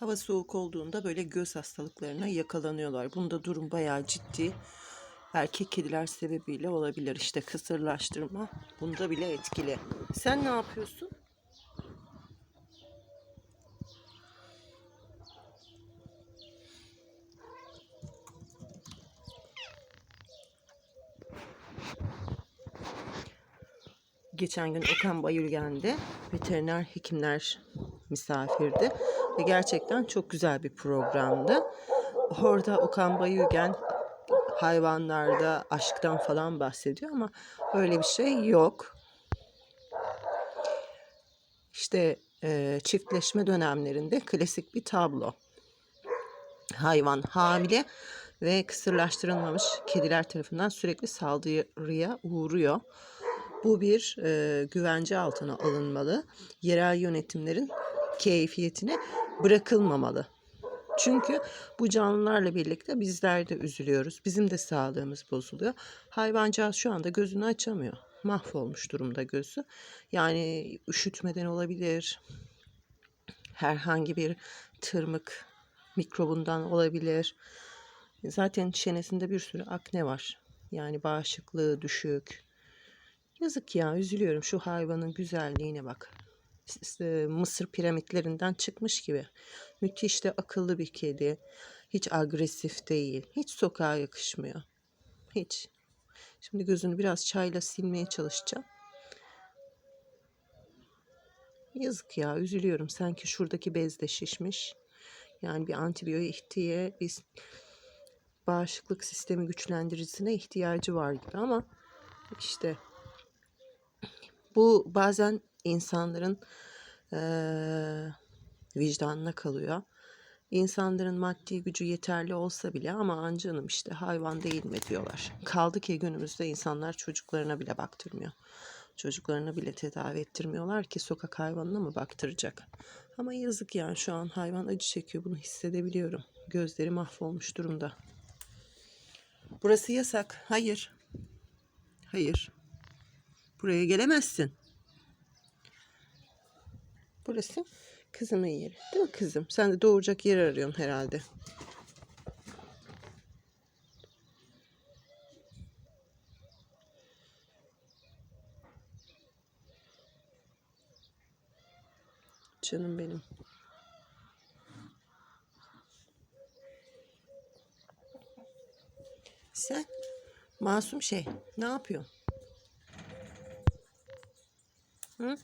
Hava soğuk olduğunda böyle göz hastalıklarına yakalanıyorlar. Bunda durum bayağı ciddi. Erkek kediler sebebiyle olabilir. İşte kısırlaştırma bunda bile etkili. Sen ne yapıyorsun? Geçen gün Okan Bayülgen'de veteriner hekimler misafirdi. Ve gerçekten çok güzel bir programdı. Orada Okan Bayülgen hayvanlarda aşktan falan bahsediyor ama öyle bir şey yok. İşte e, çiftleşme dönemlerinde klasik bir tablo. Hayvan hamile ve kısırlaştırılmamış kediler tarafından sürekli saldırıya uğruyor. Bu bir e, güvence altına alınmalı. Yerel yönetimlerin keyfiyetine bırakılmamalı. Çünkü bu canlılarla birlikte bizler de üzülüyoruz. Bizim de sağlığımız bozuluyor. Hayvancağız şu anda gözünü açamıyor. Mahvolmuş durumda gözü. Yani üşütmeden olabilir. Herhangi bir tırmık mikrobundan olabilir. Zaten çenesinde bir sürü akne var. Yani bağışıklığı düşük. Yazık ya üzülüyorum şu hayvanın güzelliğine bak. S- Mısır piramitlerinden çıkmış gibi. Müthiş de akıllı bir kedi. Hiç agresif değil. Hiç sokağa yakışmıyor. Hiç. Şimdi gözünü biraz çayla silmeye çalışacağım. Yazık ya üzülüyorum. Sanki şuradaki bez de şişmiş. Yani bir antibiyotiğe, bir bağışıklık sistemi güçlendiricisine ihtiyacı var gibi ama işte bu bazen insanların eee, vicdanına kalıyor. İnsanların maddi gücü yeterli olsa bile ama ancanım işte hayvan değil mi diyorlar. Kaldı ki günümüzde insanlar çocuklarına bile baktırmıyor. Çocuklarına bile tedavi ettirmiyorlar ki sokak hayvanına mı baktıracak. Ama yazık yani şu an hayvan acı çekiyor bunu hissedebiliyorum. Gözleri mahvolmuş durumda. Burası yasak. Hayır. Hayır. Buraya gelemezsin. Burası kızımın yeri. Değil mi kızım? Sen de doğuracak yer arıyorsun herhalde. Canım benim. Sen masum şey ne yapıyorsun? Hı?